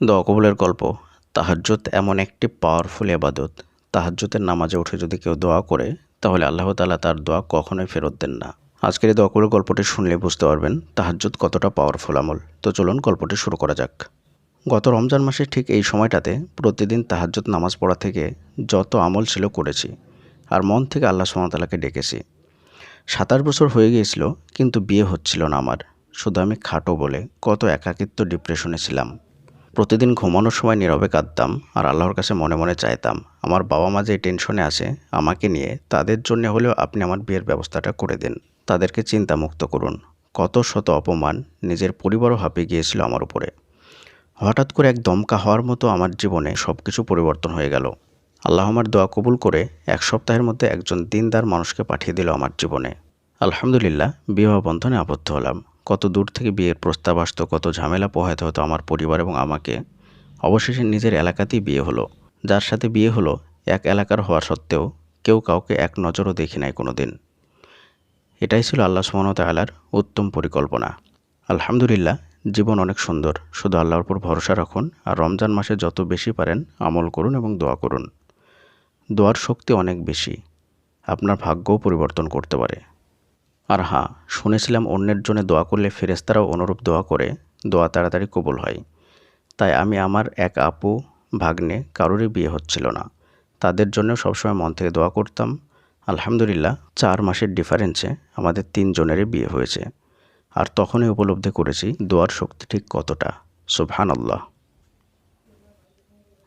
দোয়া গল্প, তাহাজ্জুদ এমন একটি পাওয়ারফুল এবাদত তাহাজ্জুদের নামাজে উঠে যদি কেউ দোয়া করে, তাহলে আল্লাহ তালা তার দোয়া কখনোই ফেরত দেন না। আজকের এই দোয়া গল্পটি শুনলে বুঝতে পারবেন তাহাজ্জুদ কতটা পাওয়ারফুল আমল। তো চলুন গল্পটি শুরু করা যাক। গত রমজান মাসে ঠিক এই সময়টাতে প্রতিদিন তাহাজ্জুদ নামাজ পড়া থেকে যত আমল ছিল করেছি, আর মন থেকে আল্লাহ সুমতালাকে ডেকেছি। সাতাশ বছর হয়ে গিয়েছিল, কিন্তু বিয়ে হচ্ছিল না আমার। শুধু আমি খাটো বলে কত একাকিত্ব ডিপ্রেশনে ছিলাম। প্রতিদিন ঘুমানোর সময় নীরবে কাঁদতাম আর আল্লাহর কাছে মনে মনে চাইতাম, আমার বাবা মা যে টেনশনে আছে, আমাকে নিয়ে তাদের জন্য হলেও আপনি আমার বিয়ের ব্যবস্থাটা করে দিন। তাদেরকে চিন্তামুক্ত করুন। কত শত অপমান নিজের পরিবারও হাঁপিয়ে গিয়েছিল আমার উপরে। হঠাৎ করে এক দমকা হওয়ার মতো আমার জীবনে সব কিছু পরিবর্তন হয়ে গেল। আল্লাহ আমার দোয়া কবুল করে এক সপ্তাহের মধ্যে একজন দিনদার মানুষকে পাঠিয়ে দিল আমার জীবনে। আলহামদুলিল্লাহ, বিবাহ বন্ধনে আবদ্ধ হলাম। কত দূর থেকে বিয়ের প্রস্তাব আসতো, কত ঝামেলা পোহাতে হতো আমার পরিবার এবং আমাকে। অবশেষে নিজের এলাকাতেই বিয়ে হলো। যার সাথে বিয়ে হলো, এক এলাকার হওয়া সত্ত্বেও কেউ কাউকে এক নজরও দেখি নাই কোনো দিন এটাই ছিল আল্লাহ সুমনত আলার উত্তম পরিকল্পনা। আলহামদুলিল্লাহ, জীবন অনেক সুন্দর। শুধু আল্লাহর উপর ভরসা রাখুন আর রমজান মাসে যত বেশি পারেন আমল করুন এবং দোয়া করুন। দোয়ার শক্তি অনেক বেশি। আপনার ভাগ্যও পরিবর্তন করতে পারে। আর হ্যাঁ শুনেছিলাম অন্যের জন্য দোয়া করলে ফেরেস্তারাও অনুরূপ দোয়া করে, দোয়া তাড়াতাড়ি কবুল হয়। তাই আমি আমার এক আপু, ভাগ্নে, কারোরই বিয়ে হচ্ছিল না। তাদের জন্য সবসময় মন থেকে দোয়া করতাম। আলহামদুলিল্লাহ, চার মাসের ডিফারেন্সে আমাদের তিনজনেরই বিয়ে হয়েছে। আর তখনই উপলব্ধি করেছি দোয়ার শক্তি ঠিক কতটা। সুবহান আল্লাহ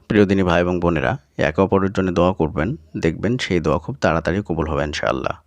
প্রিয়দিনী ভাই এবং বোনেরা, একে অপরের জন্য দোয়া করবেন, দেখবেন সেই দোয়া খুব তাড়াতাড়ি কবুল হবে ইনশাআল্লাহ।